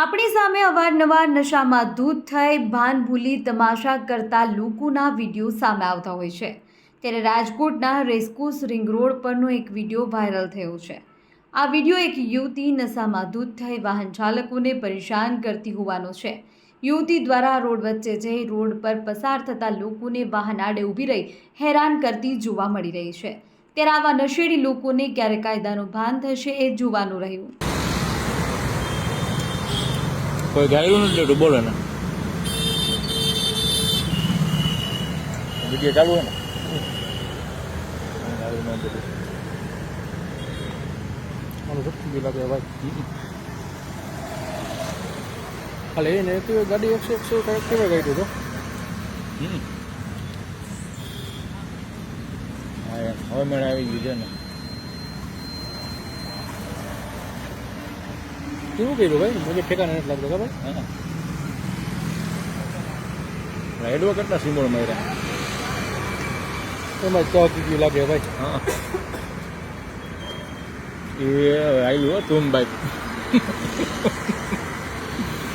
આપણી સામે અવારનવાર નશામાં ધૂત થઈ ભાન ભૂલી તમાશા કરતા લોકોના વીડિયો સામે આવતા હોય છે. ત્યારે રાજકોટના રેસ્કોસ રિંગ રોડ પરનો એક વીડિયો વાયરલ થયો છે. આ વીડિયો એક યુવતી નશામાં ધૂત થઈ વાહન ચાલકોને પરેશાન કરતી હોવાનો છે. યુવતી દ્વારા રોડ વચ્ચે જઈ રોડ પર પસાર થતા લોકોને વાહન આડે ઊભી રહી હેરાન કરતી જોવા મળી રહી છે. ત્યારે આવા નશેડી લોકોને ક્યારે કાયદાનું ભાન થશે એ જોવાનું રહ્યું. કોઈ ગાયું નથી લેતું બોલો ને. વીડિયો ચાલુ હોય ને? લાગે ભાઈ. ખાલી એને એક્ટિવા ગાડી એકસો એકસો એક્ટિવા ગાડી તો. હવે મેળ આવી ગયું છે ને. કેવું કર્યું ભાઈ? મને ઠેકાને નથી લાગતો ખબર? રાઈડવા કેટલા સિમ્બોલ માર્યા? એમાં ચો ગયું લાગે ભાઈ. હા. એ આવ્યું હો તું બાઈક